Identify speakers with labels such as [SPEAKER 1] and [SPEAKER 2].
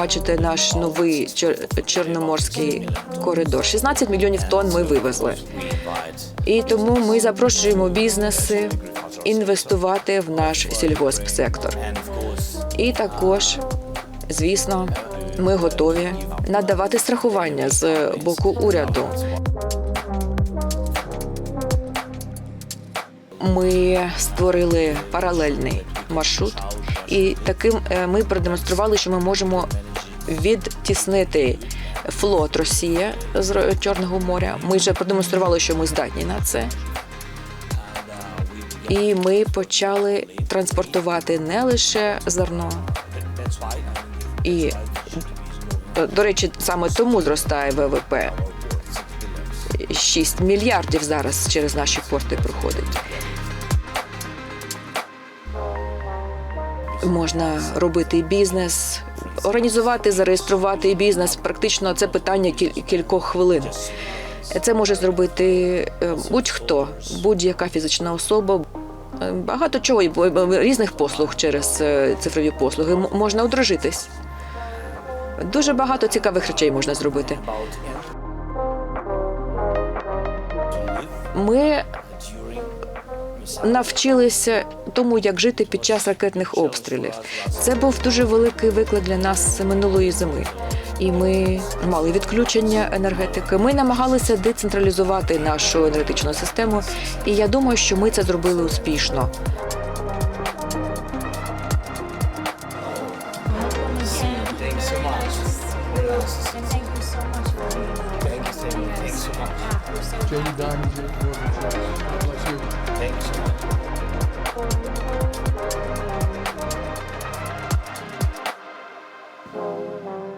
[SPEAKER 1] бачите наш новий чор- чорноморський коридор. 16 мільйонів тонн ми вивезли. І тому ми запрошуємо бізнеси інвестувати в наш сільгоспсектор. І також, звісно, ми готові надавати страхування з боку уряду. Ми створили паралельний маршрут, і таким е, ми продемонстрували, що ми можемо відтіснити флот Росії з Чорного моря. Ми вже продемонстрували, що ми здатні на це. І ми почали транспортувати не лише зерно. І, е, до речі, саме тому зростає ВВП. 6 мільярдів зараз через наші порти проходить. Можна робити бізнес, організувати, зареєструвати бізнес. Практично це питання кіль- кількох хвилин. Це може зробити е, будь-хто, будь-яка фізична особа. Е, Багато чого бо- різних послуг через е, цифрові послуги. Можна одружитись. Дуже багато цікавих речей можна зробити. Ми навчилися тому, як жити під час ракетних обстрілів. Це був дуже великий виклик для нас минулої зими. І ми мали відключення енергетики. Ми намагалися децентралізувати нашу енергетичну систему, і я думаю, що ми це зробили успішно.
[SPEAKER 2] Thanks so much.
[SPEAKER 3] We're so Jamie God bless you. Thank you.